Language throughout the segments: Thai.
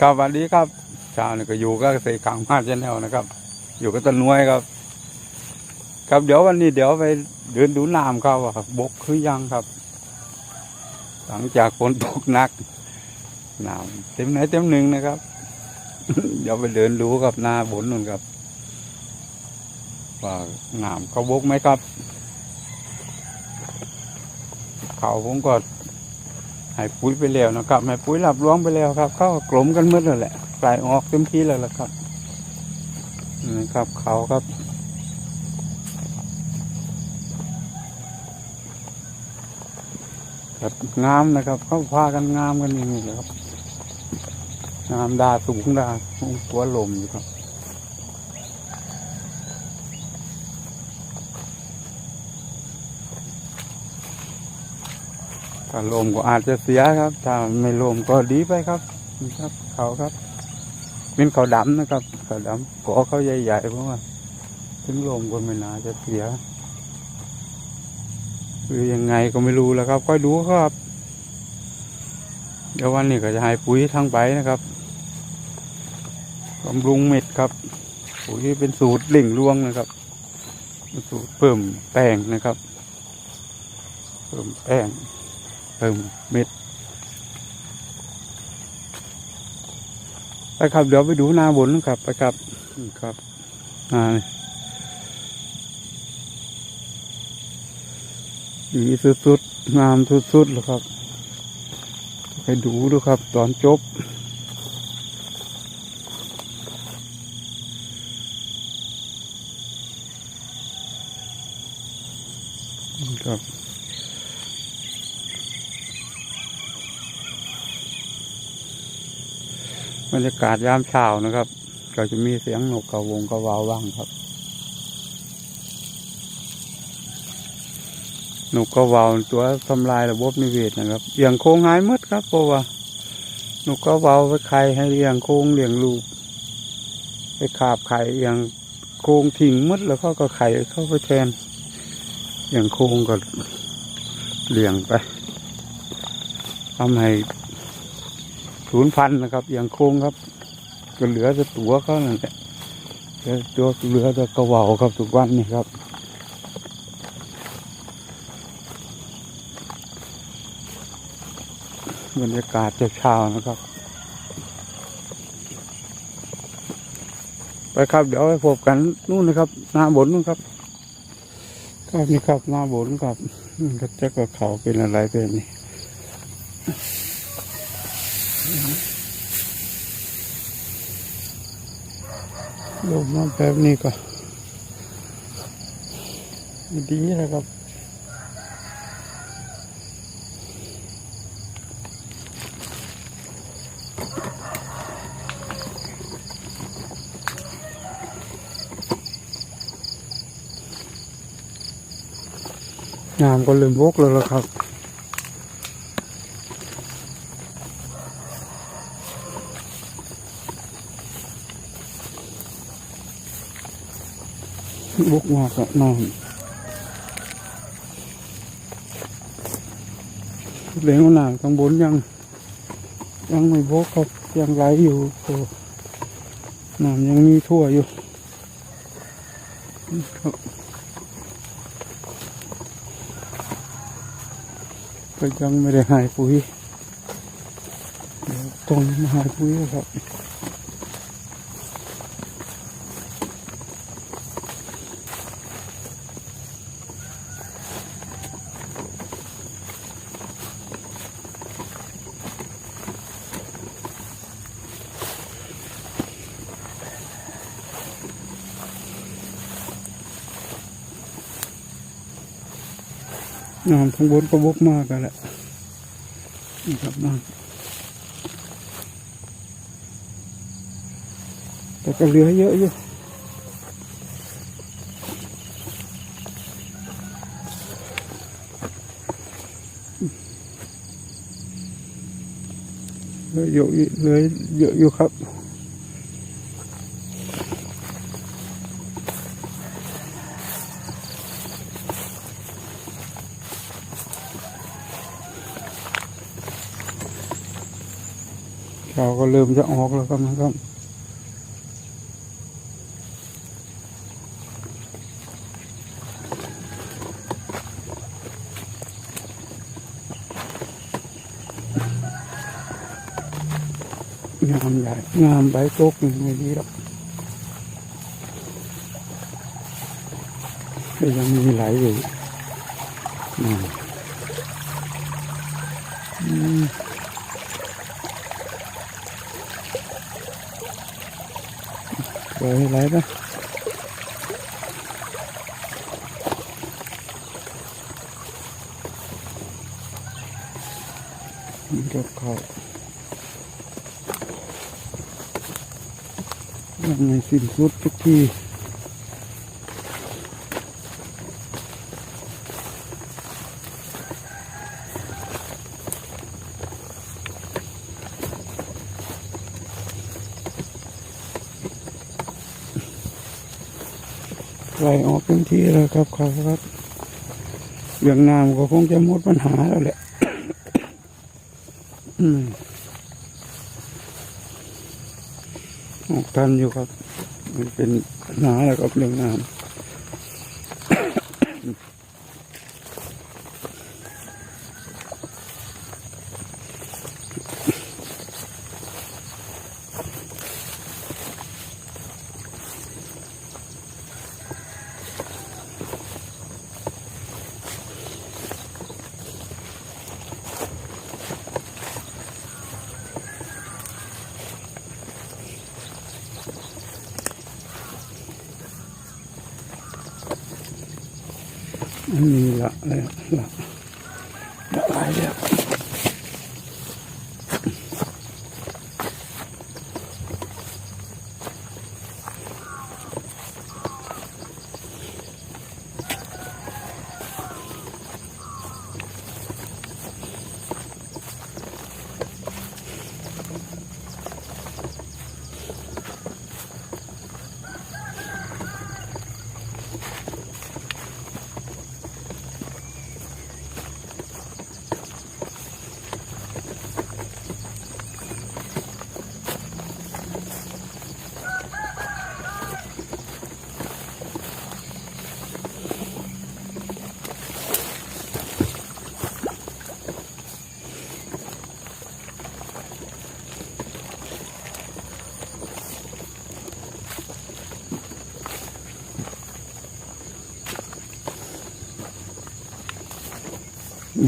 ครับสวัสดีครับช้านี่ก็อยู่ก็เสกขังมาเชแนลนะครับ อยู่กับต้นนวยครับ ครับเดี๋ยววันนี้เดี๋ยวไปเดินดูน้ำครับว่าบกคือยังครับ หลังจากฝนตกหนักน้ำเต็มไหนเต็มหนึ่งนะครับ เดี๋ยวไปเดินดูกับนาบนนู่นครับว่าน้ำเขาบกไหมครับ เขาผมก็ ให้ปุ๋ยไปแล้วนะครับให้ปุ๋ยหลับล้วงไปแล้วครับ เข้ากลมกันมืดแล้วแหละกลายออกเต็มที่แล้วล่ะครับนี่ครับเขาครับครับงามนะครับ เขาพากันงามกันอย่างนี้เลยครับงามดาสูงดาสูงตัวลมอยู่ครับ ถ้าลมก็อาจจะเสียครับ ถ้าไม่ลมก็ดีไปครับครับ เขาครับ เป็นเขาดำนะครับ เขาดำกอเขาใหญ่ๆเพราะว่าถึงลมก็ไม่น่าจะเสียคือยังไงก็ไม่รู้แล้วครับค่อยดูครับ เดี๋ยววันนี้ก็จะให้ปุ๋ยทั้งใบนะครับบำรุงเม็ดครับ ปุ๋ยเป็นสูตรเล่งรวงนะครับสูตรเพิ่มแป้งนะครับ เพิ่มแป้ง เพิ่มเม็ดไปครับเดี๋ยวไปดูหน้าบนครับไปครับครับนานี่ดีสุดๆงามสุดๆเลยครับ ไปดูดูครับ ตอนจบ บรรยากาศยามเช้านะครับ ก็จะมีเสียงนกกระวงกระวาวบ้างครับ นกกระวาวตัวทำลายระบบนิเวศนะครับเลี้ยงโค้งหายหมดครับเพราะว่านกกระวาวไปไข่ให้เลี้ยงโค้งเลี้ยงลูกไปขาบไข่เลี้ยงโค้งทิ้งหมดแล้วเขาก็ไข่เข้าไปแทนเลี้ยงโค้งก็เลี้ยงไปทำให้ ศูนย์พันนะครับอย่างโค้งครับก็เหลือแต่ตัวเขานั่นแหละเหลือตัวเหลือแต่กระเว่าครับทุกวันนี่ครับบรรยากาศจะเช้านะครับ ไปครับเดี๋ยวไปพบกันนู่นนะครับหน้าบนนู่นครับครับนี่ครับหน้าบนครับก็จะก็เขาเป็นอะไรเป็นนี่ ลงมาแบบนี้ก็ดีนะครับงามก็เริ่มวกแล้วล่ะครับ บกมากกับน้ำเหลวหนาข้างบนยัง ยังไม่บกครับยังไหลอยู่โอ้น้ำยังมีทั่วอยู่ก็ยังไม่ได้หายปุ๋ยต้องหายปุ๋ยครับ น้ำข้างบนก็บกมากกันแหละนี่ครับน้ำแต่ก็เหลือเยอะอยู่เหลือเยอะเหลือเยอะอยู่ครับ ก็เริ่มจะออกแล้วครับนะครับงามใหญ่งามใบตกหนึ่งไม่ดีหรอกแต่ยังมีไหลอยู่นั่นอืม ปล่อยให้ไรนะมันก็เขายังไม่สิ้นสุดทุกที ไหลออกเต็มที่แล้วครับครับครับเรื่องน้ำก็คงจะหมดปัญหาแล้วแหละออกทันอยู่ครับ มันเป็นหนาแล้วกับเรื่องน้ำ ละแล้วละละ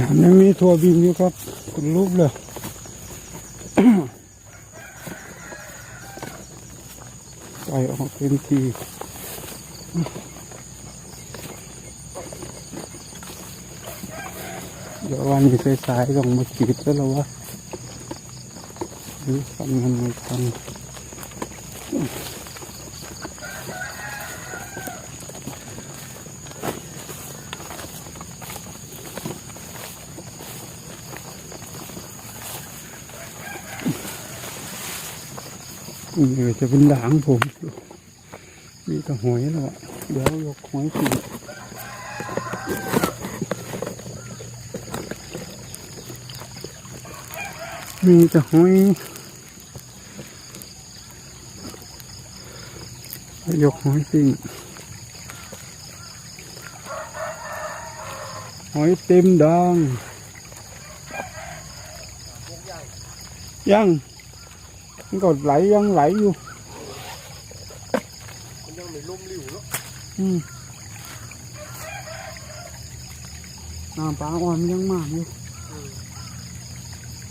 ยังมีทัวบินอยู่ครับคุณรูปเลยไปออกเป็นทีเดี๋ยววันนี้สายๆต้องมากรีดแล้ววะหรือฟันมันไม่ทัน นี่จะเป็นหลังผมมีแต่หอยแล้วะเดี๋ยวยกหอยขึ้นมีแต่หอยยกหอยสิงหอยเต็มดังยัง มันก็ไหลยังไหลอยู่มันยังไม่ล่มริ้วเนาะอืมน้ำปลาอ่อนมันยังมากอยู่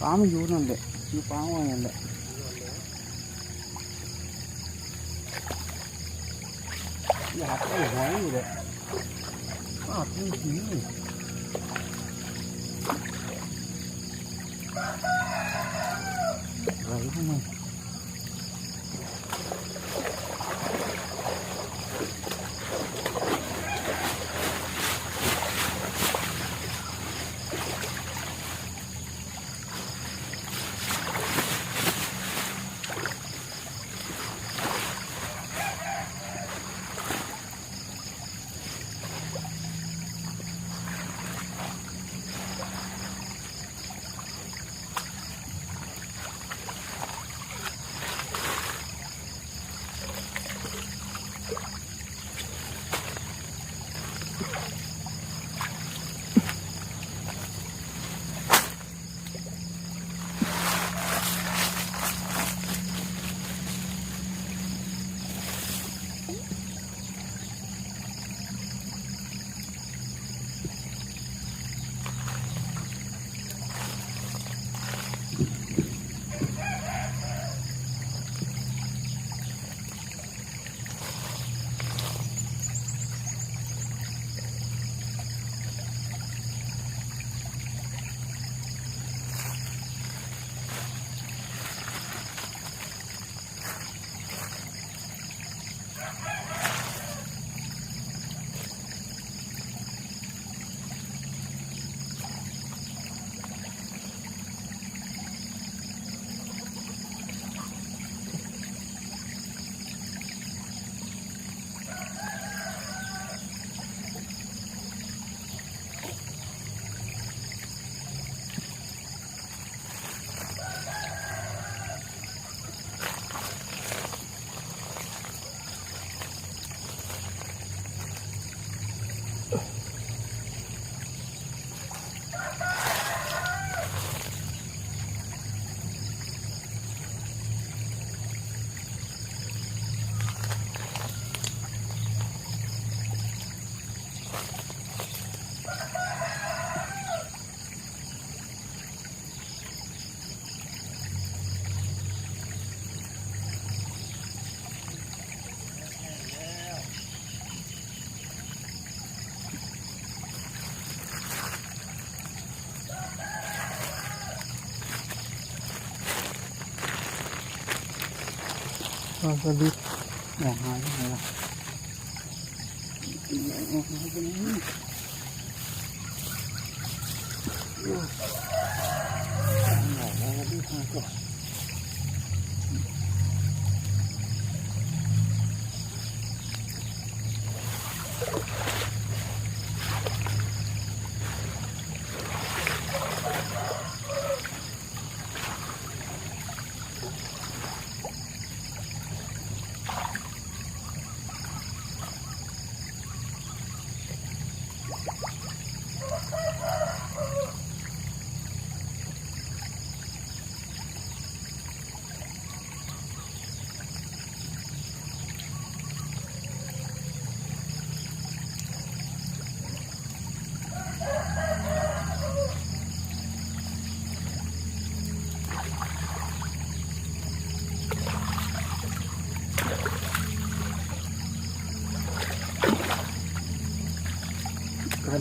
ปลามันอยู่นั่นแหละอยู่ปลาอ่อนนั่นแหละอยากได้หอยอยู่แหละอาบนี่หิวไหลเข้ามาปลาสลิดออกหายไปไหนล่ะออกหายไปไหนโอ้โหดีมากเลย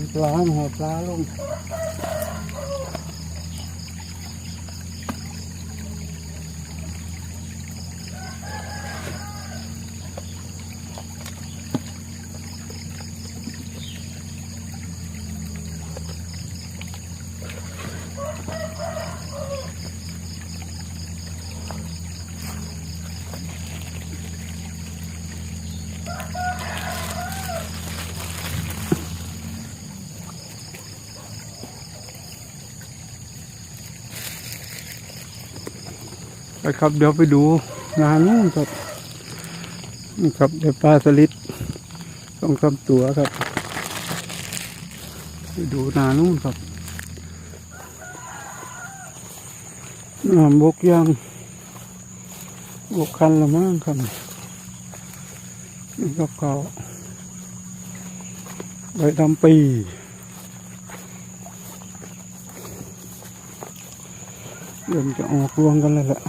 นปลาหัวปลาลง ไปครับ เดี๋ยวไปดูงานนู่นครับนี่ครับเดี๋ยวปลาสลิดต้องทำตัวครับ ไปดูนานู่นครับน้ำบกยังบกคันละมั้งครับนี่ครับเขาใบดำปีเดี๋ยวมันจะออกรวงกันเลยแหละ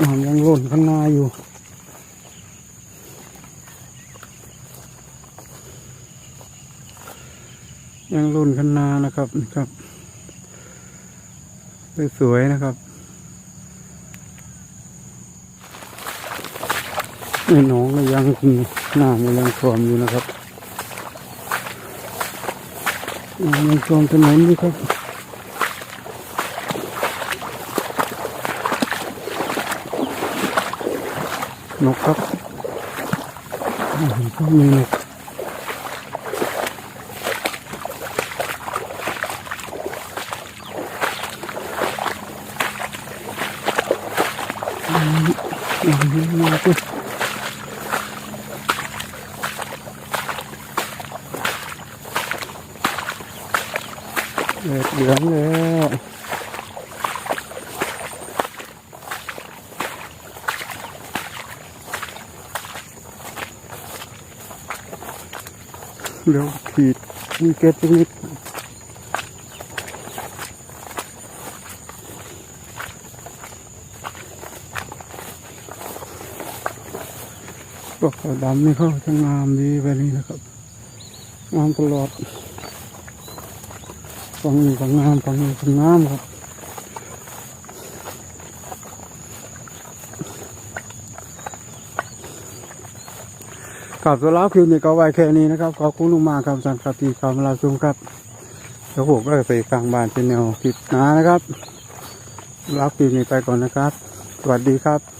น้ำยังหล่นข้างหน้าอยู่ ยังหล่นข้างหน้านะครับนะครับสวยๆนะครับไอ้หน้องก็ยังน้ำยังท่วมอยู่นะครับยังท่วมถนนอยู่ครับ นกครับอ่ก็มีนกอืมอย่างนี้มาสิเดือดเหลืองแล้ว เดี๋ยวขีดมีเกล็ดสักนิดก็ขาวดำนี่เขาจะงามดีแบบนี้นะครับงามตลอดฝั่งนี้ก็งามฝั่งนี้ก็งามครับ กับสำหรับคลิปนี้ก็ไว้แค่นี้นะครับ ขอบคุณมากครับสันครับที่เข้ามารับชมครับแล้วผมก็ไปกลางบ้านเป็นแนวคลิปหนานะครับรับคลิปนี้ไปก่อนนะครับ สวัสดีครับ